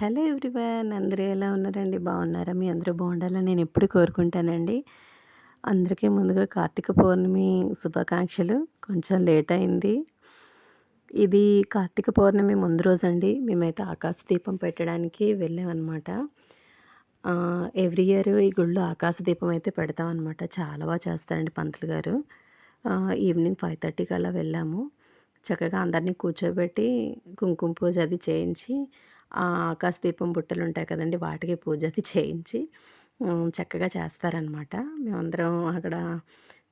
Hello everyone అందరూ ఎలా ఉన్నారండి? బాగున్నారా? మీ అందరూ బాగుండాలని నేను ఎప్పుడు కోరుకుంటానండి. అందరికీ ముందుగా కార్తీక పౌర్ణమి శుభాకాంక్షలు. కొంచెం లేట్ అయింది. ఇది కార్తీక పౌర్ణమి ముందు రోజు అండి మేమైతే ఆకాశ దీపం పెట్టడానికి వెళ్ళామన్నమాట. ఎవ్రీ ఇయర్ ఈ గుళ్ళో ఆకాశ దీపం అయితే పెడతామన్నమాట. చాలా బాగా చేస్తారండి పంతులు గారు. ఈవినింగ్ ఫైవ్ థర్టీకి అలా వెళ్ళాము. చక్కగా అందరినీ కూర్చోబెట్టి కుంకుమ పూజ అది చేయించి ఆకాశ దీపం బుట్టలు ఉంటాయి కదండి వాటికి పూజ అది చేయించి చక్కగా చేస్తారనమాట మేమందరం అక్కడ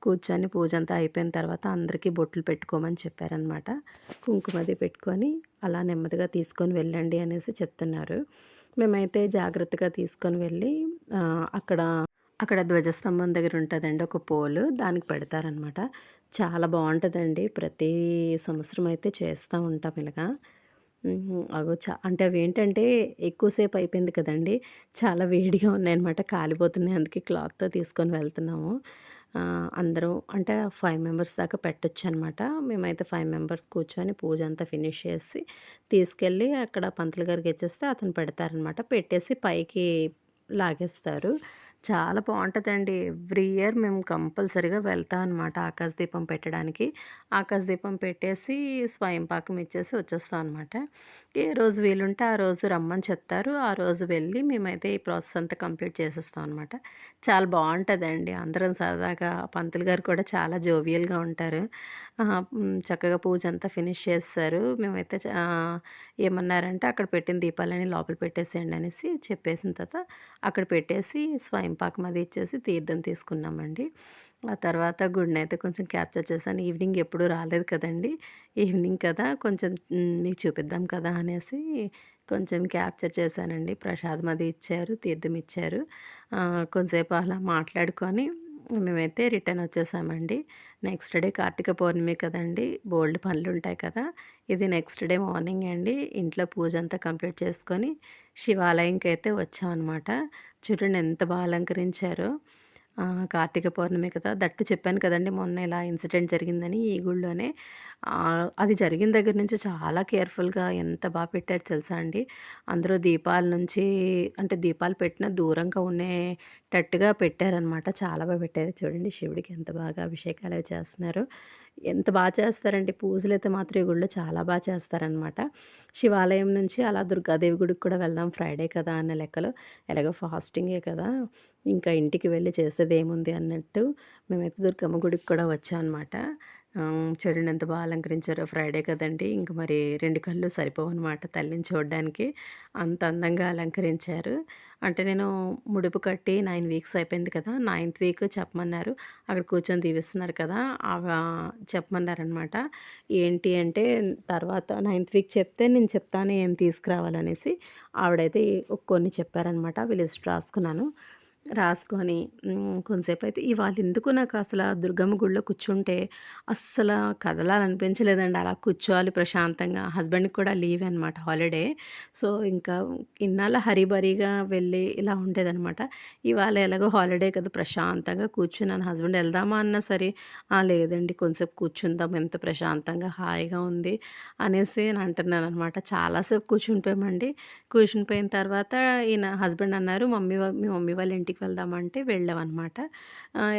కూర్చొని పూజ అంతా అయిపోయిన తర్వాత అందరికీ బొట్లు పెట్టుకోమని చెప్పారనమాట కుంకుమది పెట్టుకొని అలా నెమ్మదిగా తీసుకొని వెళ్ళండి అనేసి చెప్తున్నారు. మేమైతే జాగ్రత్తగా తీసుకొని వెళ్ళి అక్కడ అక్కడ ధ్వజస్తంభం దగ్గర ఉంటుందండి ఒక పోలు దానికి పెడతారనమాట చాలా బాగుంటుందండి. ప్రతి సంవత్సరం అయితే చేస్తూ ఉంటాం ఇలాగా. అగో చా అంటే అవి ఏంటంటే ఎక్కువసేపు అయిపోయింది కదండి. చాలా వేడిగా ఉన్నాయన్నమాట. కాలిపోతున్నాయి అందుకే క్లాత్తో తీసుకొని వెళ్తున్నాము. అందరూ అంటే ఫైవ్ మెంబర్స్ దాకా పెట్టొచ్చు అనమాట మేమైతే ఫైవ్ మెంబర్స్ కూర్చొని పూజ అంతా ఫినిష్ చేసి తీసుకెళ్ళి అక్కడ పంతులు గారికి ఇచ్చేస్తే అతను పెడతారనమాట పెట్టేసి పైకి లాగేస్తారు. చాలా బాగుంటుందండి ఎవ్రీ ఇయర్ మేము కంపల్సరీగా వెళ్తాం అనమాట ఆకాశ దీపం పెట్టడానికి. ఆకాశ దీపం పెట్టేసి స్వయం పాకం ఇచ్చేసి వచ్చేస్తాం అనమాట ఏ రోజు వీలుంటే ఆ రోజు రమ్మని చెప్తారు. ఆ రోజు వెళ్ళి మేమైతే ఈ ప్రాసెస్ అంతా కంప్లీట్ చేసేస్తాం అనమాట చాలా బాగుంటుందండి అందరం సరదాగా పంతులు గారు కూడా చాలా జోవియల్గా ఉంటారు. చక్కగా పూజ అంతా ఫినిష్ చేస్తారు. మేమైతే ఏమన్నారంటే అక్కడ పెట్టిన దీపాలని లోపల పెట్టేసేయండి అనేసి చెప్పేసిన తర్వాత అక్కడ పెట్టేసి స్వయం పాకం అది ఇచ్చేసి తీర్థం తీసుకున్నామండి. ఆ తర్వాత గుడిని అయితే కొంచెం క్యాప్చర్ చేశాను. ఈవినింగ్ ఎప్పుడు రాలేదు కదండి. ఈవినింగ్ కదా కొంచెం మీకు చూపిద్దాం కదా అనేసి కొంచెం క్యాప్చర్ చేశానండి. ప్రసాదం అది ఇచ్చారు తీర్థం ఇచ్చారు. కొంతసేపు అలా మాట్లాడుకొని మేమైతే రిటర్న్ వచ్చేసామండి. నెక్స్ట్ డే కార్తీక పౌర్ణమి కదండి బోల్డ్ పనులు ఉంటాయి కదా ఇది నెక్స్ట్ డే మార్నింగ్ అండి. ఇంట్లో పూజ అంతా కంప్లీట్ చేసుకొని శివాలయంకి అయితే వచ్చామన్నమాట. చూడండి ఎంత బాగా అలంకరించారో. కార్తీక పౌర్ణమి కదా దట్టు చెప్పాను కదండి మొన్న ఇలా ఇన్సిడెంట్ జరిగిందని ఈ గుళ్ళోనే. అది జరిగిన దగ్గర నుంచి చాలా కేర్ఫుల్గా ఎంత బాగా పెట్టారు తెలుసా అండి? అందరూ దీపాల నుంచి అంటే దీపాలు పెట్టిన దూరంగా ఉండేటట్టుగా పెట్టారనమాట. చాలా బాగా పెట్టారు. చూడండి శివుడికి ఎంత బాగా అభిషేకాలు చేస్తున్నారు. ఎంత బాగా చేస్తారంటే పూజలు అయితే మాత్రం ఈ గుడిలో చాలా బాగా చేస్తారనమాట శివాలయం నుంచి అలా దుర్గాదేవి గుడికి కూడా వెళ్దాం ఫ్రైడే కదా అన్న లెక్కలో. ఎలాగో ఫాస్టింగే కదా. ఇంకా ఇంటికి వెళ్ళి చేసేది ఏముంది అన్నట్టు మేమైతే దుర్గమ్మ గుడికి కూడా వచ్చాం అనమాట చూడండి ఎంత బాగా అలంకరించారో ఫ్రైడే కదండి. ఇంక మరి రెండు కళ్ళు సరిపోవు అనమాట తల్లిని చూడడానికి. అంత అందంగా అలంకరించారు. అంటే నేను ముడుపు కట్టి నైన్ వీక్స్ అయిపోయింది కదా నైన్త్ వీక్ చెప్పమన్నారు. అక్కడ కూర్చొని దీవిస్తున్నారు కదా చెప్పమన్నారనమాట ఏంటి అంటే తర్వాత నైన్త్ వీక్ చెప్తే నేను చెప్తాను ఏం తీసుకురావాలనేసి. ఆవిడైతే కొన్ని చెప్పారనమాట వీళ్ళు లిస్ట్ రాసుకున్నాను. రాసుకొని కొంతసేపు అయితే ఇవాళ ఎందుకు నాకు అసలు దుర్గమ్మ గుడిలో కూర్చుంటే అస్సలు కదలాలనిపించలేదండి. అలా కూర్చోవాలి ప్రశాంతంగా. హస్బెండ్కి కూడా లీవ్ అనమాట హాలిడే. సో ఇంకా ఇన్నాళ్ళ హరిబరిగా వెళ్ళి ఇలా ఉండేదనమాట ఇవాళ ఎలాగో హాలిడే కదా ప్రశాంతంగా కూర్చున్నాను. హస్బెండ్ వెళ్దామా అన్నా సరే లేదండి కొంతసేపు కూర్చుందాం ఎంత ప్రశాంతంగా హాయిగా ఉంది అనేసి అంటున్నాను అనమాట చాలాసేపు కూర్చునిపోయామండి కూర్చునిపోయిన తర్వాత ఈయన హస్బెండ్ అన్నారు మమ్మీ మీ మమ్మీ వాళ్ళ ఇంటికి ఇంటికి వెళ్దామంటే వెళ్ళామన్నమాట.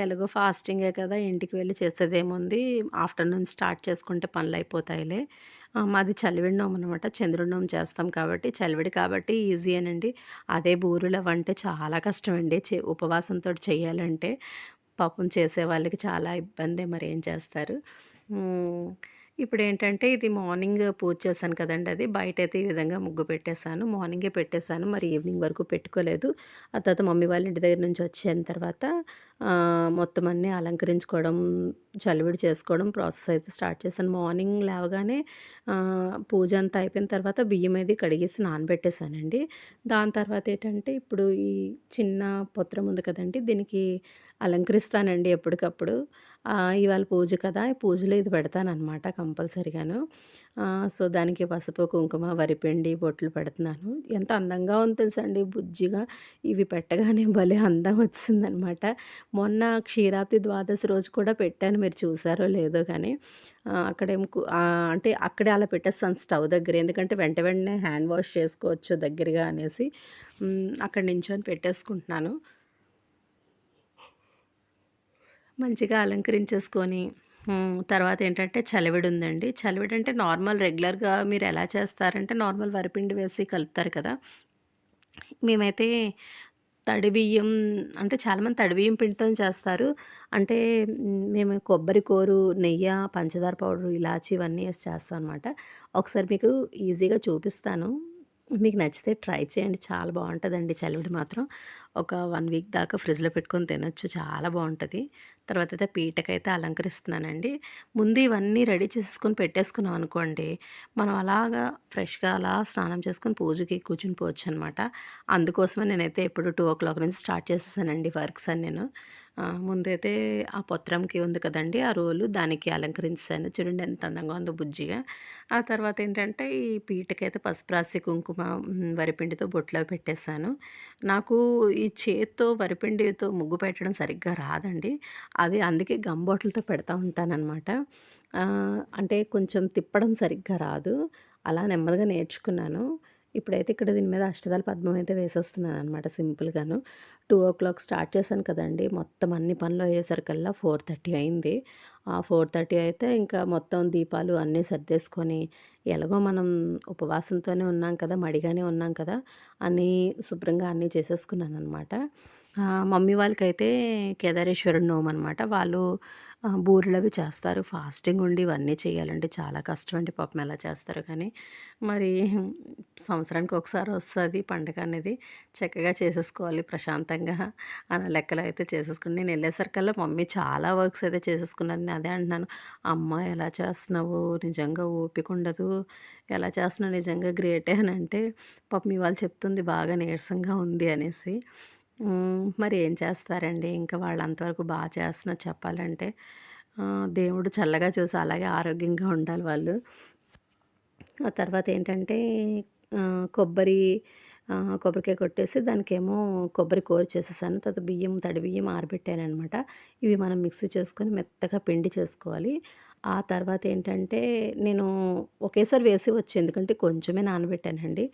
ఎలాగో ఫాస్టింగే కదా ఇంటికి వెళ్ళి చేసేదేముంది? ఆఫ్టర్నూన్ స్టార్ట్ చేసుకుంటే పనులు అయిపోతాయిలే మాది చలివిడి నోము అనమాట చంద్రుడి నోము చేస్తాం కాబట్టి చలివిడి కాబట్టి ఈజీ అనండి. అదే బూరులు అవంటే చాలా కష్టం అండి ఉపవాసంతో చేయాలంటే. పాపం చేసే వాళ్ళకి చాలా ఇబ్బంది మరి ఏం చేస్తారు ఇప్పుడు ఏంటంటే ఇది మార్నింగ్ పూజ చేశాను కదండి అది. బయట అయితే ఈ విధంగా ముగ్గు పెట్టేశాను. మార్నింగే పెట్టేశాను. మరి ఈవినింగ్ వరకు పెట్టుకోలేదు. ఆ తర్వాత మమ్మీ వాళ్ళ ఇంటి దగ్గర నుంచి వచ్చిన తర్వాత మొత్తం అన్నీ అలంకరించుకోవడం చలివిడి చేసుకోవడం ప్రాసెస్ అయితే స్టార్ట్ చేశాను. మార్నింగ్ లేవగానే పూజ అంతా అయిపోయిన తర్వాత బియ్యం అది కడిగేసి నానబెట్టేశానండి. దాని తర్వాత ఏంటంటే ఇప్పుడు ఈ చిన్న పొత్రం ఉంది కదండి దీనికి అలంకరిస్తానండి ఎప్పటికప్పుడు ఇవాళ పూజ కదా! పూజలో ఇది పెడతానమాట కంపల్సరీగాను. సో, దానికి పసుపు, కుంకుమ, వరిపిండి, బొట్లు పెడుతున్నాను. ఎంత అందంగా ఉంది తెలుసా అండి బుజ్జిగా. ఇవి పెట్టగానే భలే అందం వచ్చిందనమాట మొన్న క్షీరాబ్ది ద్వాదశి రోజు కూడా పెట్టాను. మీరు చూసారో లేదో కానీ అక్కడేం అక్కడేమో కు అంటే అక్కడే అలా పెట్టేస్తాను స్టవ్ దగ్గర. ఎందుకంటే వెంట వెంటనే హ్యాండ్ వాష్ చేసుకోవచ్చు దగ్గరగా అనేసి అక్కడ నించొని పెట్టేసుకుంటున్నాను. మంచిగా అలంకరించేసుకొని తర్వాత ఏంటంటే చలివిడి ఉందండి. చలివిడి అంటే నార్మల్ రెగ్యులర్‌గా మీరు ఎలా చేస్తారంటే నార్మల్ వరిపిండి వేసి కలుపుతారు కదా! మేమైతే తడి బియ్యం అంటే చాలామంది తడి బియ్యం పిండితోని చేస్తారు. అంటే మేము కొబ్బరి కోరు, నెయ్య, పంచదార పౌడర్ ఇలాచి ఇవన్నీ వేసి చేస్తాం అనమాట. ఒకసారి మీకు ఈజీగా చూపిస్తాను. మీకు నచ్చితే ట్రై చేయండి. చాలా బాగుంటుందండి చలివిడి మాత్రం. ఒక వన్ వీక్ దాకా ఫ్రిడ్జ్‌లో పెట్టుకొని తినొచ్చు. చాలా బాగుంటుంది తర్వాత అయితే పీటకైతే అలంకరిస్తున్నానండి. ముందు ఇవన్నీ రెడీ చేసుకొని పెట్టేసుకున్నాం అనుకోండి, మనం అలాగా ఫ్రెష్‌గా అలా స్నానం చేసుకొని పూజకి కూర్చుని పోవచ్చు అనమాట అందుకోసమే నేనైతే ఇప్పుడు 2:00 నుంచి స్టార్ట్ చేసేసానండి వర్క్స్ అని నేను ముందైతే ఆ పొత్రంకి ఉంది కదండి ఆ రోలు దానికి అలంకరించాను చూడండి ఎంత అందంగా ఉందో బుజ్జిగా. ఆ తర్వాత ఏంటంటే ఈ పీటకైతే పసుపు రాసి కుంకుమ వరిపిండితో బొట్లో పెట్టేసాను. నాకు ఈ చేత్తో వరిపిండితో ముగ్గు పెట్టడం సరిగ్గా రాదండి. అది అందుకే గమ్ బాటిల్‌తో పెడతా ఉంటానన్నమాట అంటే కొంచెం తిప్పడం సరిగ్గా రాదు. అలా నెమ్మదిగా నేర్చుకున్నాను. ఇప్పుడైతే ఇక్కడ దీని మీద అష్టదాల పద్మం అయితే వేసేస్తున్నాను అనమాట సింపుల్‌గాను. 2:00 స్టార్ట్ చేశాను కదండీ! మొత్తం అన్ని పనులు అయ్యేసరికల్లా 4:30 అయింది. ఆ 4:30 అయితే ఇంకా మొత్తం దీపాలు అన్నీ సర్దేసుకొని, ఎలాగో మనం ఉపవాసంతోనే ఉన్నాం కదా! మడిగానే ఉన్నాం కదా! అన్నీ శుభ్రంగా అన్నీ చేసేసుకున్నాను అనమాట మమ్మీ వాళ్ళకైతే కేదారేశ్వరుడు నోమనమాట. వాళ్ళు బూరెలవి చేస్తారు. ఫాస్టింగ్ ఉండి ఇవన్నీ చేయాలంటే చాలా కష్టం అండి. పాపం ఎలా చేస్తారు కానీ. మరి సంవత్సరానికి ఒకసారి వస్తుంది పండగ అనేది. చక్కగా చేసేసుకోవాలి ప్రశాంతంగా అన్న లెక్కలు అయితే చేసేసుకుని నేను వెళ్ళేసరికల్లా మమ్మీ చాలా వర్క్స్ అయితే చేసేసుకున్నారు. నేను అదే అంటున్నాను. అమ్మ ఎలా చేస్తున్నావు? నిజంగా ఓపిక ఉండదు. ఎలా చేస్తున్నావు నిజంగా గ్రేటే అని అంటే, పాపం ఇవాళ చెప్తుంది బాగా నీరసంగా ఉంది అనేసి. మరి ఏం చేస్తారండి. ఇంకా వాళ్ళు అంతవరకు బాగా చేస్తున్నారు చెప్పాలంటే. దేవుడు చల్లగా చూసి అలాగే ఆరోగ్యంగా ఉండాలి వాళ్ళు. ఆ తర్వాత ఏంటంటే కొబ్బరి కొబ్బరికాయ కొట్టేసి దానికేమో కొబ్బరి కూర చేసేసాను. తర్వాత బియ్యం, తడి బియ్యం ఆరబెట్టాను అనమాట ఇవి మనం మిక్సీ చేసుకొని మెత్తగా పిండి చేసుకోవాలి. ఆ తర్వాత ఏంటంటే నేను ఒకేసారి వేసి వేసేయవచ్చు. ఎందుకంటే కొంచెమే నానబెట్టానండి.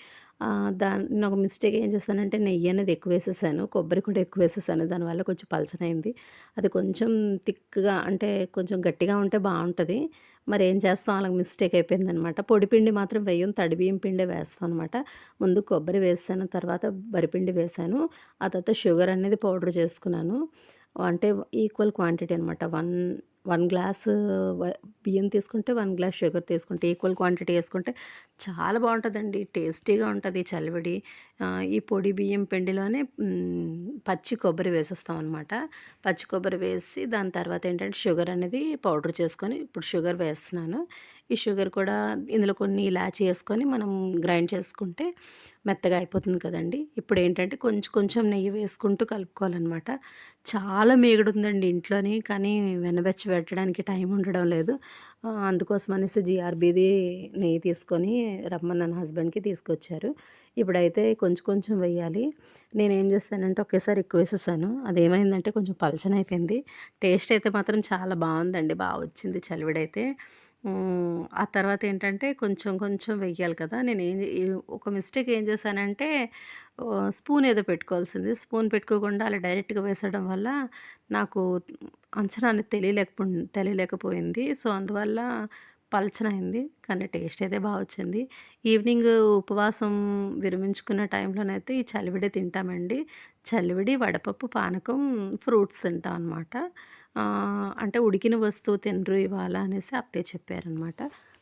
దాని నేను ఒక మిస్టేక్ ఏం చేశానంటే నెయ్యి అనేది ఎక్కువ వేసేసాను. కొబ్బరి కూడా ఎక్కువ వేసేసాను. దానివల్ల కొంచెం పలచనైంది అది కొంచెం థిక్‌గా అంటే కొంచెం గట్టిగా ఉంటే బాగుంటుంది మరి ఏం చేస్తాం అలాగ మిస్టేక్ అయిపోయిందనమాట. పొడిపిండి మాత్రం వేయం. తడి బియ్యం పిండే వేస్తాం అనమాట. ముందు కొబ్బరి వేసాను. తర్వాత వరిపిండి వేసాను ఆ తర్వాత షుగర్ అనేది పౌడర్ చేసుకున్నాను. అంటే ఈక్వల్ క్వాంటిటీ అనమాట. వన్ వన్ గ్లాస్ బియ్యం తీసుకుంటే వన్ గ్లాస్ షుగర్ తీసుకుంటే ఈక్వల్ క్వాంటిటీ వేసుకుంటే చాలా బాగుంటుందండి టేస్టీగా ఉంటుంది చలివిడి. ఈ పొడి బియ్యం పిండిలోనే పచ్చి కొబ్బరి వేసేస్తాం అనమాట పచ్చి కొబ్బరి వేసి దాని తర్వాత ఏంటంటే షుగర్ అనేది పౌడర్ చేసుకొని ఇప్పుడు షుగర్ వేస్తున్నాను. ఈ షుగర్ కూడా ఇందులో కొన్ని ఇలాచి వేసుకొని మనం గ్రైండ్ చేసుకుంటే మెత్తగా అయిపోతుంది కదండీ! ఇప్పుడేంటంటే కొంచెం కొంచెం నెయ్యి వేసుకుంటూ కలుపుకోవాలన్నమాట చాలా మీగడుందండి ఇంట్లోని. కానీ వెనబెచ్చ పెట్టడానికి టైం ఉండడం లేదు. అందుకోసం అనేసి జీఆర్‌బీది నెయ్యి తీసుకొని రమ్మన్నాను హస్బెండ్‌కి తీసుకొచ్చారు. ఇప్పుడైతే కొంచెం కొంచెం వెయ్యాలి. నేనేం చేస్తానంటే ఒకేసారి ఎక్కువ వేసేసాను. అదేమైందంటే కొంచెం పలచనైపోయింది టేస్ట్ అయితే మాత్రం చాలా బాగుందండి బాగా వచ్చింది చలివిడైతే. ఆ తర్వాత ఏంటంటే కొంచెం కొంచెం వెయ్యాలి కదా! నేను ఏం ఒక మిస్టేక్ ఏం చేశానంటే స్పూన్ ఏదో పెట్టుకోవాల్సింది. స్పూన్ పెట్టుకోకుండా అలా డైరెక్ట్‌గా వేసడం వల్ల నాకు అంచనా అనేది తెలియలేకపో తెలియలేకపోయింది. సో, అందువల్ల పలచనైంది కానీ టేస్ట్ అయితే బాగా వచ్చింది. ఈవినింగ్ ఉపవాసం విరమించుకున్న టైంలోనైతే ఈ చలివిడి తింటామండి. చలివిడి, వడపప్పు, పానకం, ఫ్రూట్స్ తింటాం అనమాట. అంటే ఉడికిన వస్తువు తినరు ఇవాళ అనేసి అత్తయ్య చెప్పారనమాట.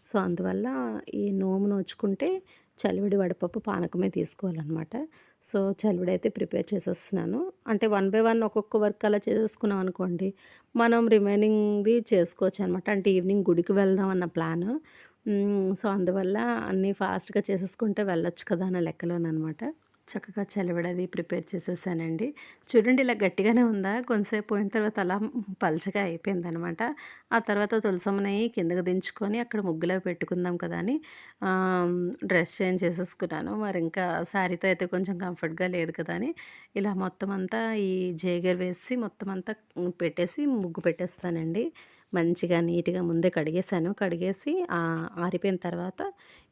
సో, అందువల్ల ఈ నోము నోచుకుంటే చలివిడి, వడపప్పు, పానకమే తీసుకోవాలనమాట. సో, చలివిడైతే ప్రిపేర్ చేసేస్తున్నాను. అంటే వన్ బై వన్ ఒక్కొక్క వర్క్ అలా చేసేసుకున్నాం అనుకోండి, మనం రిమైనింగ్‌ది చేసుకోవచ్చనమాట. అంటే ఈవినింగ్ గుడికి వెళ్దాం అన్న ప్లాన్ సో, అందువల్ల అన్నీ ఫాస్ట్‌గా చేసేసుకుంటే వెళ్ళొచ్చు కదా! అన్న లెక్కలోననమాట. చక్కగా చలివిడది ప్రిపేర్ చేసేసానండి. చూడండి ఇలా గట్టిగానే ఉందా? కొంతసేపు పోయిన తర్వాత అలా పలచగా అయిపోయిందనమాట. ఆ తర్వాత తులసమ్మని కిందకు దించుకొని అక్కడ ముగ్గులో పెట్టుకుందాం కదా అని డ్రెస్ చేంజ్ చేసేసుకున్నాను. మరి ఇంకా శారీతో అయితే కొంచెం కంఫర్ట్గా లేదు కదా అని ఇలా మొత్తం అంతా ఈ జేగర్ వేసి మొత్తం అంతా పెట్టేసి ముగ్గు పెట్టేస్తానండి. మంచిగా నీట్గా ముందే కడిగేసాను కడిగేసి ఆరిపోయిన తర్వాత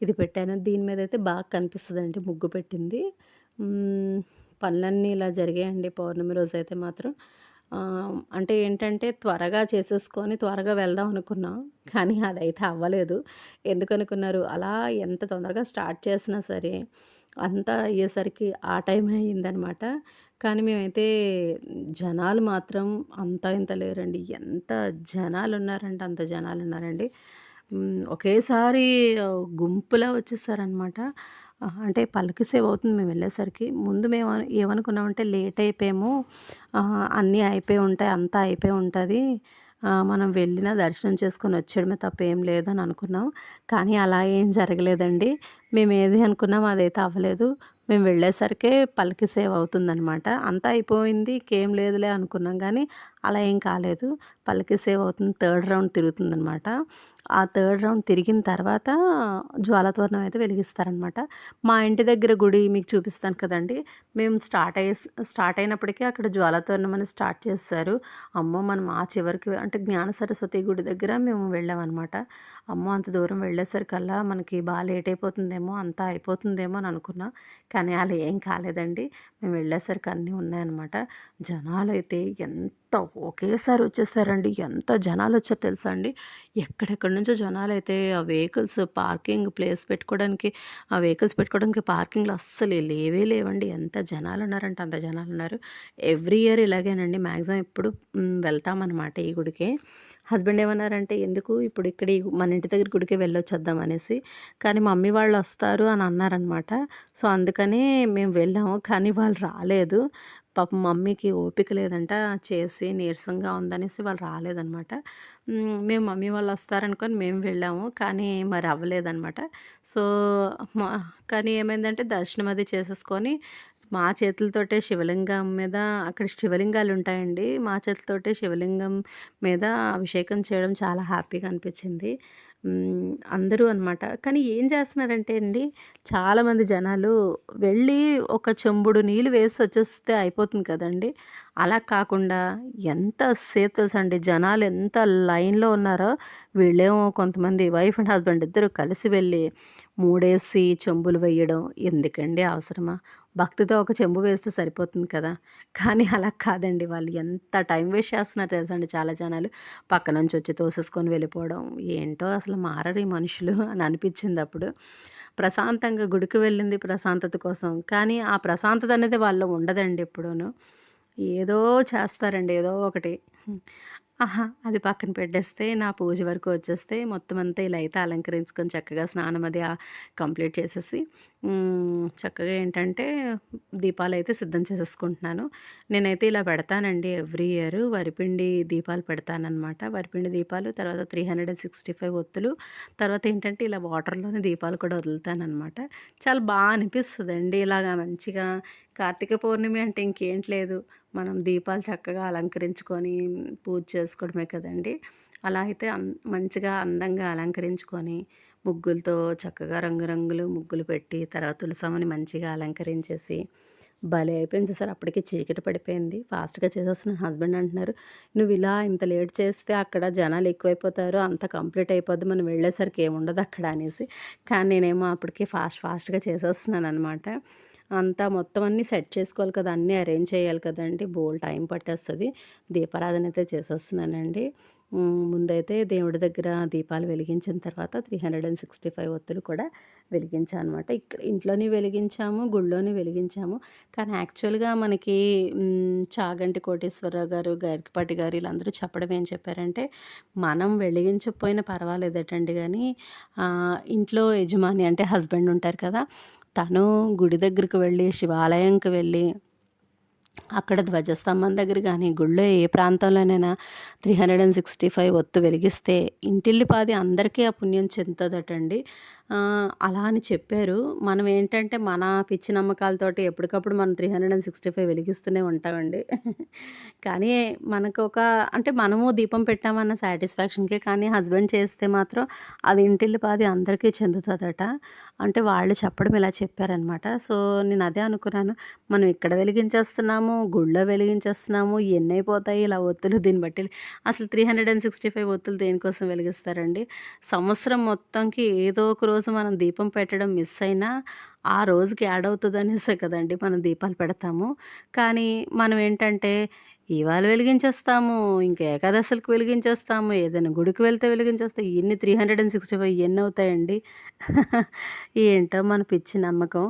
ఇది పెట్టాను. దీని మీద అయితే బాగా కనిపిస్తుందండి ముగ్గు పెట్టింది. పనులన్నీ ఇలా జరిగాయండి పౌర్ణమి రోజు అయితే మాత్రం అంటే ఏంటంటే త్వరగా చేసేసుకొని త్వరగా వెళ్దాం అనుకున్నాం కానీ అదైతే అవ్వలేదు. ఎందుకు అనుకున్నారు? అలా ఎంత తొందరగా స్టార్ట్ చేసినా సరే అంతా అయ్యేసరికి ఆ టైం అయ్యిందనమాట. కానీ మేమైతే జనాలు మాత్రం అంత ఇంత లేరండి. ఎంత జనాలు ఉన్నారంటే అంత జనాలు ఉన్నారండి ఒకేసారి గుంపులా వచ్చేసారనమాట. అంటే పల్లకి సేవ్ అవుతుంది మేము వెళ్ళేసరికి. ముందు మేము ఏమనుకున్నామంటే లేట్ అయిపోయాము. అన్నీ అయిపోయి ఉంటాయి అంతా అయిపోయి ఉంటుంది. మనం వెళ్ళిన దర్శనం చేసుకొని వచ్చేయడమే తప్ప ఏం లేదని అనుకున్నాం. కానీ అలా ఏం జరగలేదండి. మేము ఏది అనుకున్నాం అదైతే అవ్వలేదు. మేము వెళ్ళేసరికే పలికి సేవ్ అవుతుందనమాట అంతా అయిపోయింది ఇంకేం లేదులే అనుకున్నాం. కానీ అలా ఏం కాలేదు. పల్లకి సేవ్ అవుతుంది. థర్డ్ రౌండ్ తిరుగుతుందనమాట ఆ థర్డ్ రౌండ్ తిరిగిన తర్వాత జ్వాలతోరణం అయితే వెలిగిస్తారనమాట మా ఇంటి దగ్గర గుడి మీకు చూపిస్తాను కదండి. మేము స్టార్ట్ అయ్యే స్టార్ట్ అయినప్పటికీ అక్కడ జ్వాలతోరణం అని స్టార్ట్ చేస్తారు. అమ్మో! మనం ఆ చివరికి అంటే జ్ఞాన సరస్వతి గుడి దగ్గర మేము వెళ్ళామన్నమాట. అమ్మో! అంత దూరం వెళ్ళేసరికల్లా మనకి బాగా లేట్ అయిపోతుందేమో అంతా అయిపోతుందేమో అని అనుకున్నా. కానీ అలా ఏం కాలేదండి. మేము వెళ్ళేసరికి అన్నీ ఉన్నాయన్నమాట. జనాలు అయితే ఎంత ఒకేసారి వచ్చేసారండి. ఎంత జనాలు వచ్చారు తెలుసా అండి. ఎక్కడెక్కడి నుంచో జనాలు అయితే ఆ వెహికల్స్ పార్కింగ్ ప్లేస్ పెట్టుకోవడానికి ఆ వెహికల్స్ పెట్టుకోవడానికి పార్కింగ్లో అస్సలు లేవే లేవండి. ఎంత జనాలు ఉన్నారంటే అంత జనాలు ఉన్నారు. Every year ఇలాగేనండి. మ్యాక్సిమం ఎప్పుడు వెళ్తామన్నమాట ఈ గుడికి. హస్బెండ్ ఏమన్నారంటే ఎందుకు ఇప్పుడు ఇక్కడ మన ఇంటి దగ్గర గుడికి వెళ్ళొచ్చేద్దాం అనేసి. కానీ మమ్మీ వాళ్ళు వస్తారు అని అన్నారనమాట సో అందుకనే మేము వెళ్ళాము. కానీ వాళ్ళు రాలేదు. పాపం మమ్మీకి ఓపిక లేదంట చేసి నీరసంగా ఉందనేసి వాళ్ళు రాలేదనమాట. మేము మమ్మీ వాళ్ళు వస్తారనుకొని మేము వెళ్ళాము కానీ మరి అవ్వలేదనమాట. సో కానీ ఏమైందంటే దర్శనం అది చేసేసుకొని మా చేతులతోటే శివలింగం మీద అక్కడ శివలింగాలు ఉంటాయండి మా చేతులతోటే శివలింగం మీద అభిషేకం చేయడం చాలా హ్యాపీగా అనిపించింది. అందరూ అనమాట కానీ ఏం చేస్తున్నారంటే అండి చాలామంది జనాలు వెళ్ళి ఒక చెంబుడు నీళ్ళు వేసి వచ్చేస్తే అయిపోతుంది కదండి. అలా కాకుండా ఎంత సేఫ్ తెలుసండి జనాలు ఎంత లైన్లో ఉన్నారో వీళ్ళేమో కొంతమంది వైఫ్ అండ్ హస్బెండ్ ఇద్దరు కలిసి వెళ్ళి మూడేసి చెంబులు వేయడం ఎందుకండి అవసరమా? భక్తితో ఒక చెంబు వేస్తే సరిపోతుంది కదా. కానీ అలా కాదండి. వాళ్ళు ఎంత టైం వేస్ట్ చేస్తున్నారు తెలుసండి చాలా జనాలు. పక్క నుంచి వచ్చి తోసేసుకొని వెళ్ళిపోవడం. ఏంటో అసలు మారరు ఈ మనుషులు అని అనిపించింది అప్పుడు. ప్రశాంతంగా గుడికి వెళ్ళింది ప్రశాంతత కోసం. కానీ ఆ ప్రశాంతత అనేది వాళ్ళు ఉండదండి ఎప్పుడూను. ఏదో చేస్తారండి. ఏదో ఒకటి. ఆహా! అది పక్కన పెట్టేస్తే నా పూజ వరకు వచ్చేస్తే మొత్తం అంతా ఇలా అయితే అలంకరించుకొని చక్కగా స్నానం అది కంప్లీట్ చేసేసి చక్కగా ఏంటంటే దీపాలు అయితే సిద్ధం చేసేసుకుంటున్నాను. నేనైతే ఇలా పెడతానండి ఎవ్రీ ఇయర్. వరిపిండి దీపాలు పెడతానమాట వరిపిండి దీపాలు తర్వాత three hundred and sixty five ఒత్తులు తర్వాత ఏంటంటే ఇలా వాటర్లోనే దీపాలు కూడా వదులుతానమాట చాలా బాగా అనిపిస్తుంది అండి ఇలాగా మంచిగా కార్తీక పౌర్ణమి అంటే ఇంకేంటి లేదు. మనం దీపాలు చక్కగా అలంకరించుకొని పూజ చేసుకోవడమే కదండి. అలా అయితే మంచిగా అందంగా అలంకరించుకొని ముగ్గులతో చక్కగా రంగురంగులు ముగ్గులు పెట్టి తర్వాత తులసమ్మని మంచిగా అలంకరించేసి భలే అయిపోయింది సార్ అప్పటికి చీకటి పడిపోయింది. ఫాస్ట్గా చేసేస్తున్న హస్బెండ్ అంటున్నారు నువ్వు ఇలా ఇంత లేట్ చేస్తే అక్కడ జనాలు ఎక్కువైపోతారు అంత కంప్లీట్ అయిపోద్ది మనం వెళ్ళేసరికి ఏముండదు అక్కడ అనేసి. కానీ నేనేమో అప్పటికి ఫాస్ట్ ఫాస్ట్గా చేసేస్తున్నాను అనమాట అంతా మొత్తం అన్నీ సెట్ చేసుకోవాలి కదా అన్నీ అరేంజ్ చేయాలి కదండి. బోల్ టైం పట్టేస్తుంది. దీపారాధన అయితే చేసేస్తున్నానండి. ముందైతే దేవుడి దగ్గర దీపాలు వెలిగించిన తర్వాత three hundred and sixty five ఒత్తులు కూడా వెలిగించాను అనమాట ఇక్కడ ఇంట్లోనే వెలిగించాము గుళ్ళోనే వెలిగించాము. కానీ యాక్చువల్గా మనకి చాగంటి కోటేశ్వరరావు గారు గారికిపాటి గారు వీళ్ళందరూ చెప్పడం ఏం చెప్పారంటే మనం వెలిగించకపోయినా పర్వాలేదటండి కానీ ఇంట్లో యజమాని అంటే హస్బెండ్ ఉంటారు కదా తను గుడి దగ్గరికి వెళ్ళి శివాలయంకి వెళ్ళి అక్కడ ధ్వజస్తంభం దగ్గర కానీ గుళ్ళో ఏ ప్రాంతంలోనైనా three hundred and sixty five ఒత్తు వెలిగిస్తే ఇంటిల్లిపాది అందరికీ ఆ పుణ్యం చెందుతుందటండి. అలా అని చెప్పారు. మనం ఏంటంటే మన పిచ్చి నమ్మకాలతోటి ఎప్పటికప్పుడు మనం 365 వెలిగిస్తూనే ఉంటామండి. కానీ మనకొక అంటే మనము దీపం పెట్టామన్న సాటిస్ఫాక్షన్‌కే కానీ హస్బెండ్ చేస్తే మాత్రం అది ఇంటిల్లి పాది అందరికీ చెందుతుందట అంటే వాళ్ళు చెప్పడం ఇలా చెప్పారనమాట. సో, నేను అదే అనుకున్నాను. మనం ఇక్కడ వెలిగించేస్తున్నాము, గుడిలో వెలిగించేస్తున్నాము, ఎన్ని అయిపోతాయి ఇలా ఒత్తులు దీన్ని బట్టి అసలు 365 ఒత్తులు దేనికోసం వెలిగిస్తారండి? సంవత్సరం మొత్తంకి ఏదో ఒక రోజు మనం దీపం పెట్టడం మిస్ అయినా, ఆ రోజుకి యాడ్ అవుతుంది అనేసే కదండి మనం దీపాలు పెడతాము. కానీ మనం ఏంటంటే ఇవాళ వెలిగించేస్తాము, ఇంకా ఏకాదశులకు వెలిగించేస్తాము, ఏదైనా గుడికి వెళ్తే వెలిగించేస్తాం. ఇన్ని 365 ఎన్నవుతాయండి? ఏంటో మన పిచ్చి నమ్మకం.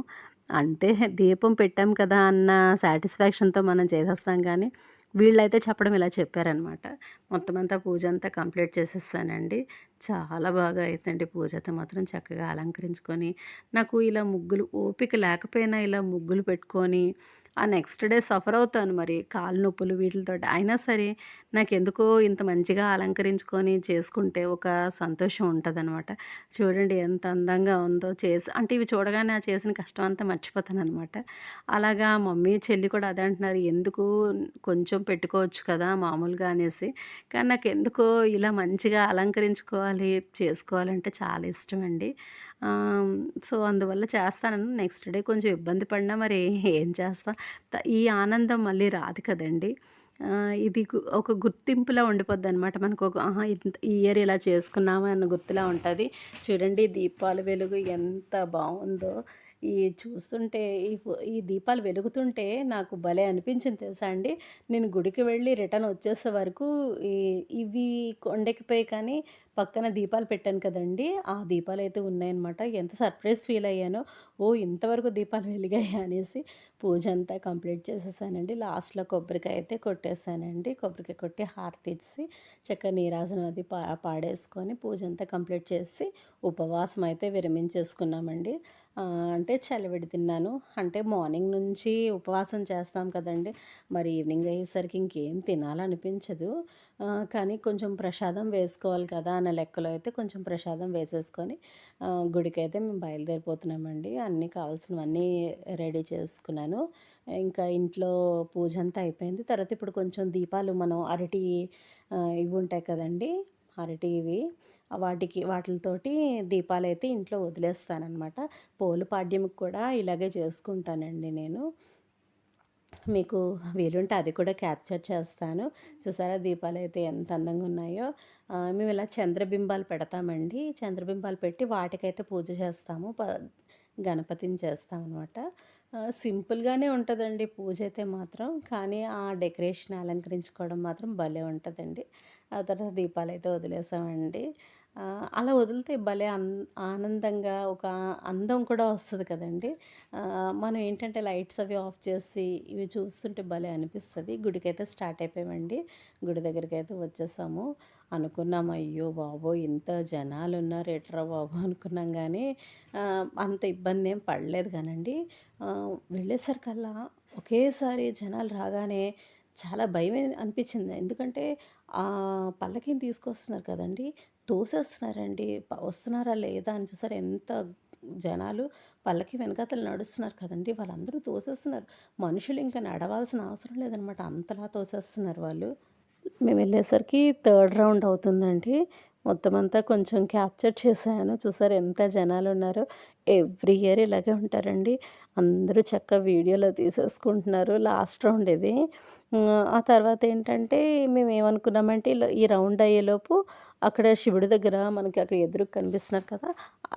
అంటే దీపం పెట్టాం కదా అన్న సాటిస్ఫాక్షన్‌తో మనం చేసేస్తాం కానీ, వీళ్ళైతే చెప్పడం ఇలా చెప్పారనమాట. మొత్తం అంతా పూజ అంతా కంప్లీట్ చేసేస్తానండి చాలా బాగా అయిందండి పూజ అయితే మాత్రం చక్కగా అలంకరించుకొని, నాకు ఇలా ముగ్గులు ఓపిక లేకపోయినా ఇలా ముగ్గులు పెట్టుకొని, ఆ నెక్స్ట్ డే సఫర్ అవుతాను మరి కాలు నొప్పులు వీటితో అయినా సరే నాకు ఎందుకో ఇంత మంచిగా అలంకరించుకొని చేసుకుంటే ఒక సంతోషం ఉంటుందన్నమాట చూడండి ఎంత అందంగా ఉందో చేసి అంటే ఇవి చూడగానే ఆ చేసిన కష్టం అంతా మర్చిపోతాను అనమాట అలాగా మమ్మీ, చెల్లి కూడా అదే అంటున్నారు. ఎందుకు కొంచెం పెట్టుకోవచ్చు కదా మామూలుగా అనేసి. కానీ నాకు ఎందుకో ఇలా మంచిగా అలంకరించుకోవాలి, చేసుకోవాలంటే చాలా ఇష్టం అండి సో, అందువల్ల చేస్తానని నెక్స్ట్ డే కొంచెం ఇబ్బంది పడినా మరి ఏం చేస్తా ఈ ఆనందం మళ్ళీ రాదు కదండి ఇది ఒక గుర్తింపులా ఉండిపోద్దనమాట. మనకొక ఆహా! ఈ ఇయర్ ఇలా చేసుకున్నామా అన్న గుర్తులా ఉంటుంది చూడండి దీపాల వెలుగు ఎంత బాగుందో ఈ చూస్తుంటే ఈ ఈ దీపాలు వెలుగుతుంటే నాకు భలే అనిపించింది తెలుసా అండి. నేను గుడికి వెళ్ళి రిటర్న్ వచ్చేసే వరకు ఈ ఇవి కొండెక్కిపోయి కానీ పక్కన దీపాలు పెట్టాను కదండీ! ఆ దీపాలు అయితే ఉన్నాయన్నమాట. ఎంత సర్ప్రైజ్ ఫీల్ అయ్యానో. ఓ ఇంతవరకు దీపాలు వెలిగాయి అనేసి పూజ అంతా కంప్లీట్ చేసేసానండి. లాస్ట్‌లో కొబ్బరికాయ అయితే కొట్టేసానండి. కొబ్బరికాయ కొట్టి హారతి ఇచ్చి చక్కగా నీరాజనం అది పా పాడేసుకొని పూజ అంతా కంప్లీట్ చేసి ఉపవాసం అయితే విరమించేసుకున్నామండి. అంటే చలివిడి తిన్నాను. అంటే మార్నింగ్ నుంచి ఉపవాసం చేస్తాం కదండీ! మరి ఈవినింగ్ అయ్యేసరికి ఇంకేం తినాలనిపించదు. కానీ కొంచెం ప్రసాదం వేసుకోవాలి కదా అన్న లెక్కలో అయితే కొంచెం ప్రసాదం వేసేసుకొని గుడికైతే మేము బయలుదేరిపోతున్నామండి. అన్నీ కావాల్సినవన్నీ రెడీ చేసుకున్నాను. ఇంకా ఇంట్లో పూజ అంతా అయిపోయింది. తర్వాత ఇప్పుడు కొంచెం దీపాలు మనం అరటి ఇవి ఉంటాయి కదండీ! అరటి ఇవి వాటికి దీపాలు అయితే ఇంట్లో వదిలేస్తాననమాట. పోలు పాడ్యంకి కూడా ఇలాగే చేసుకుంటానండి నేను. మీకు వీలుంటే అది కూడా క్యాప్చర్ చేస్తాను. చూసారా దీపాలు అయితే ఎంత అందంగా ఉన్నాయో. మేము ఇలా చంద్రబింబాలు పెడతామండి. చంద్రబింబాలు పెట్టి వాటికైతే పూజ చేస్తాము. ప గణపతిని చేస్తాం అనమాట సింపుల్‌గానే పూజ అయితే మాత్రం. కానీ ఆ డెకరేషన్ అలంకరించుకోవడం మాత్రం భలే ఉంటుందండి ఆ తర్వాత దీపాలు అయితే వదిలేసామండి. అలా వదిలితే భలే అన్ ఆనందంగా ఒక అందం కూడా వస్తుంది కదండీ! మనం ఏంటంటే లైట్స్ అవి ఆఫ్ చేసి ఇవి చూస్తుంటే భలే అనిపిస్తుంది గుడికైతే స్టార్ట్ అయిపోయామండి. గుడి దగ్గరికి అయితే వచ్చేసాము. అనుకున్నాం అయ్యో బాబో ఇంత జనాలున్నారు ఎట్రా బాబు అనుకున్నాం కానీ అంత ఇబ్బంది ఏం పడలేదు కానండి. వెళ్ళేసరికల్లా ఒకేసారి జనాలు రాగానే చాలా భయమే అనిపించింది. ఎందుకంటే ఆ పల్లకీని తీసుకొస్తున్నారు కదండి తోసేస్తున్నారండి. వస్తున్నారా లేదా అని చూసారు ఎంత జనాలు పల్లకి వెనకాతల నడుస్తున్నారు కదండి వాళ్ళందరూ తోసేస్తున్నారు. మనుషులు ఇంకా నడవాల్సిన అవసరం లేదనమాట. అంతలా తోసేస్తున్నారు వాళ్ళు. మేము వెళ్ళేసరికి థర్డ్ రౌండ్ అవుతుందండి. మొత్తం అంతా కొంచెం క్యాప్చర్ చేశాను. చూసారు ఎంత జనాలు ఉన్నారో ఎవ్రీ ఇయర్ ఇలాగే ఉంటారండి. అందరూ చక్కగా వీడియోలో తీసేసుకుంటున్నారు. లాస్ట్ రౌండ్ ఇది. ఆ తర్వాత ఏంటంటే మేమేమనుకున్నామంటే ఇలా ఈ రౌండ్ అయ్యేలోపు అక్కడ శివుడి దగ్గర మనకి అక్కడ ఎదురు కనిపిస్తున్నారు కదా!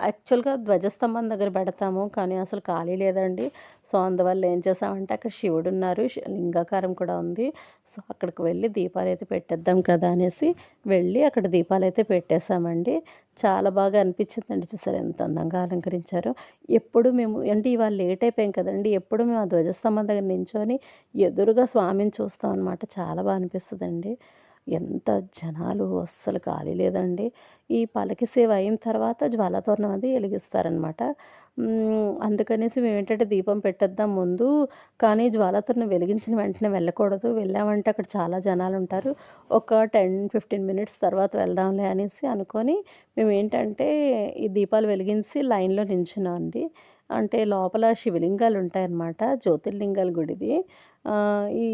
యాక్చువల్‌గా ధ్వజస్తంభం దగ్గర పెడతాము. కానీ అసలు ఖాళీ లేదండి. సో, అందువల్ల ఏం చేసామంటే అక్కడ శివుడు ఉన్నారు లింగాకారం కూడా ఉంది. సో, అక్కడికి వెళ్ళి దీపాలు అయితే పెట్టేద్దాం కదా అనేసి వెళ్ళి అక్కడ దీపాలు అయితే పెట్టేసామండి. చాలా బాగా అనిపించిందండి. చూసారు ఎంత అందంగా అలంకరించారో. ఎప్పుడు మేము అంటే ఇవాళ లేట్ అయిపోయాం కదండి ఎప్పుడు మేము ఆ ధ్వజస్తంభం దగ్గర నించొని ఎదురుగా స్వామిని చూస్తాం అనమాట. చాలా బా అండి ఎంత జనాలు అస్సలు ఖాళీ లేదండి. ఈ పలకి సేవ అయిన తర్వాత జ్వాలాతోరణం అది వెలిగిస్తారనమాట. అందుకనేసి మేము ఏంటంటే దీపం పెట్టేద్దాం ముందు కానీ జ్వాలతోరణం వెలిగించిన వెంటనే వెళ్ళకూడదు. వెళ్ళామంటే అక్కడ చాలా జనాలు ఉంటారు. ఒక టెన్ ఫిఫ్టీన్ మినిట్స్ తర్వాత వెళ్దాంలే అనేసి అనుకొని మేము ఏంటంటే ఈ దీపాలు వెలిగించి లైన్లో నించున్నాం అండి అంటే లోపల శివలింగాలు ఉంటాయన్నమాట జ్యోతిర్లింగాల గుడిది. ఈ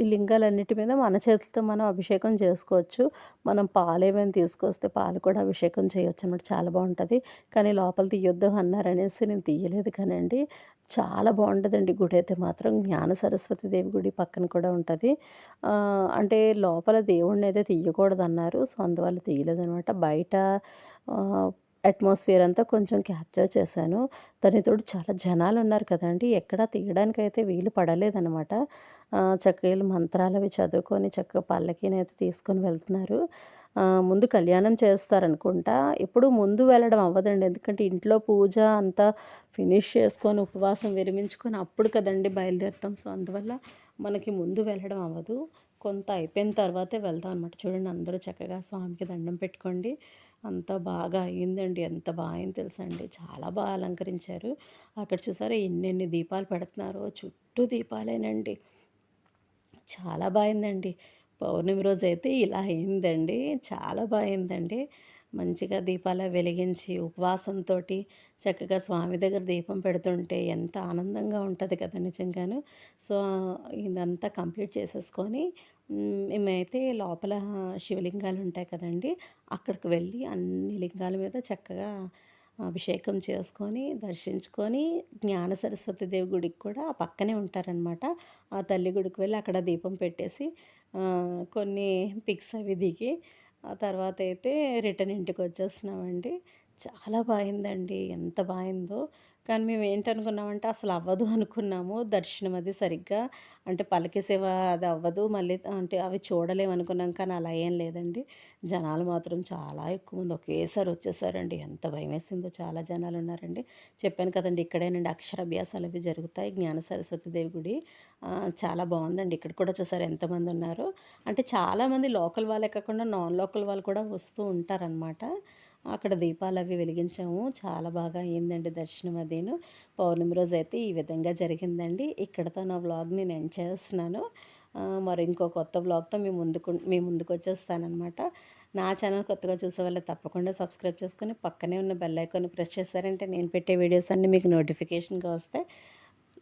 ఈ లింగాలన్నిటి మీద మన చేతులతో మనం అభిషేకం చేసుకోవచ్చు. మనం పాలు ఏమైనా తీసుకొస్తే పాలు కూడా అభిషేకం చేయొచ్చు అనమాట చాలా బాగుంటుంది. కానీ లోపల తీయొద్దు అన్నారనేసి నేను తీయలేదు కానండి. చాలా బాగుంటుందండి గుడి అయితే మాత్రం. జ్ఞాన సరస్వతి దేవి గుడి పక్కన కూడా ఉంటుంది. అంటే లోపల దేవుడిని అయితే తీయకూడదు అన్నారు సో అందువల్ల తీయలేదనమాట బయట అట్మాస్ఫియర్ అంతా కొంచెం క్యాప్చర్ చేశాను. దాని తోడు చాలా జనాలు ఉన్నారు కదండి. ఎక్కడా తీయడానికైతే వీలు పడలేదనమాట చక్కగా మంత్రాలు అవి చదువుకొని చక్కగా పల్లకిని అయితే తీసుకొని వెళ్తున్నారు. ముందు కళ్యాణం చేస్తారనుకుంటా. ఎప్పుడు ముందు వెళ్ళడం అవ్వదండి. ఎందుకంటే ఇంట్లో పూజ అంతా ఫినిష్ చేసుకొని ఉపవాసం విరమించుకొని అప్పుడు కదండి బయలుదేరుతాం. సో అందువల్ల మనకి ముందు వెళ్ళడం అవ్వదు. కొంత అయిపోయిన తర్వాతే వెళ్దాం అనమాట చూడండి అందరూ చక్కగా స్వామికి దండం పెట్టుకోండి. అంత బాగా అయ్యిందండి. ఎంత బాగా అయింది తెలుసా అండి చాలా బాగా అలంకరించారు. అక్కడ చూసారా ఎన్నెన్ని దీపాలు పెడుతున్నారో. చుట్టూ దీపాలేనండి. చాలా బాగుందండి. పౌర్ణమి రోజు అయితే ఇలా అయిందండి చాలా బాగుందండి. మంచిగా దీపాలు వెలిగించి ఉపవాసంతో చక్కగా స్వామి దగ్గర దీపం పెడుతుంటే ఎంత ఆనందంగా ఉంటుంది కదా నిజంగాను. సో ఇదంతా కంప్లీట్ చేసేసుకొని మేమైతే లోపల శివలింగాలు ఉంటాయి కదండి అక్కడికి వెళ్ళి అన్ని లింగాల మీద చక్కగా అభిషేకం చేసుకొని దర్శించుకొని జ్ఞాన సరస్వతి దేవి గుడికి కూడా పక్కనే ఉంటారనమాట ఆ తల్లి గుడికి వెళ్ళి అక్కడ దీపం పెట్టేసి కొన్ని పిక్స్ అవి దిగి ఆ తర్వాత అయితే రిటర్న్ ఇంటికి వచ్చేసినామండి చాలా బాగుందండి. ఎంత బాగుందో. కానీ మేము ఏంటనుకున్నామంటే అసలు అవ్వదు అనుకున్నాము. దర్శనం అది సరిగ్గా అంటే పలకే సేవ అది అవ్వదు. మళ్ళీ అంటే అవి చూడలేము అనుకున్నాం కానీ అలా ఏం లేదండి. జనాలు మాత్రం చాలా ఎక్కువ మంది ఒకేసారి వచ్చేసారండి. ఎంత భయం వేసిందో చాలా జనాలు ఉన్నారండి. చెప్పాను కదండి ఇక్కడేనండి అక్షరాభ్యాసాలు అవి జరుగుతాయి. జ్ఞాన సరస్వతి దేవి గుడి. చాలా బాగుందండి. ఇక్కడ కూడా చూసారు ఎంతమంది ఉన్నారు? అంటే చాలామంది లోకల్ వాళ్ళే కాకుండా నాన్ లోకల్ వాళ్ళు కూడా వస్తూ ఉంటారనమాట అక్కడ దీపాలు అవి వెలిగించాము. చాలా బాగా అయ్యిందండి దర్శనం అదేను. పౌర్ణమి రోజు అయితే ఈ విధంగా జరిగిందండి. ఇక్కడతో నా వ్లాగ్ నేను ఎండ్ చేస్తున్నాను మరి ఇంకో కొత్త వ్లాగ్తో మీ ముందుకు మీ ముందుకు వచ్చేస్తానమాట నా ఛానల్ కొత్తగా చూసే వాళ్ళు తప్పకుండా సబ్స్క్రైబ్ చేసుకొని పక్కనే ఉన్న బెల్ ఐకాన్ ప్రెస్ చేశారంటే నేను పెట్టే వీడియోస్ అన్నీ మీకు నోటిఫికేషన్గా వస్తాయి.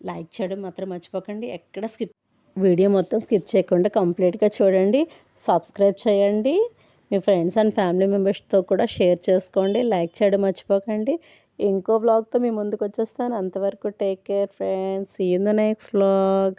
లైక్ చేయడం మాత్రం మర్చిపోకండి. ఎక్కడ స్కిప్ వీడియో మొత్తం స్కిప్ చేయకుండా కంప్లీట్గా చూడండి. సబ్స్క్రైబ్ చేయండి. మీ ఫ్రెండ్స్ అండ్ ఫ్యామిలీ మెంబర్స్తో కూడా షేర్ చేసుకోండి లైక్ చేయడం మర్చిపోకండి. ఇంకో బ్లాగ్తో మీ ముందుకు వచ్చేస్తాను. అంతవరకు టేక్ కేర్ ఫ్రెండ్స్ ఈ ద నెక్స్ట్ బ్లాగ్